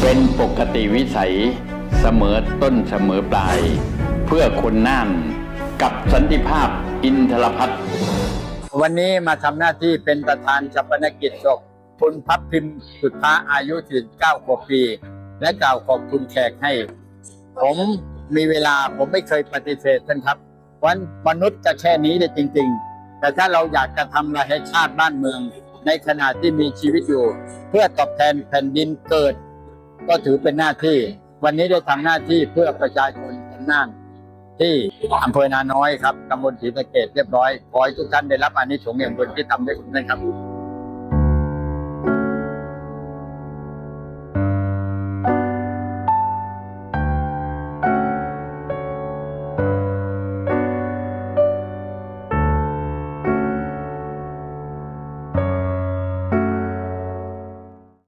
เป็นปกติวิสัยเสมอต้นเสมอปลาย เพื่อคนน่านกับสันติภาพอินทรพัฒน์วันนี้มาทำหน้าที่เป็นประธานชาปนกิจศพคุณพับพิมพ์สุดท้าอายุถึง9กว่าปี และกล่าวขอบคุณแขกให้ ผมมีเวลาผมไม่เคยปฏิเสธท่านครับวันมนุษย์จะแค่นี้ได้จริง ๆ แต่ถ้าเราอยากจะทำอะไรให้ชาติบ้านเมือง ในขณะที่มีชีวิตอยู่ เพื่อตอบแทนแผ่นดินเกิด ก็ถือเป็นหน้าที่ วันนี้ได้ทำหน้าที่เพื่อประชาชนคนน่านที่อำเภอนาน้อยครับตำบลศรีสะเกดเรียบร้อย ขอให้ทุกท่านได้รับอานิสงส์อย่างบุญที่ทำได้คุณนะครับ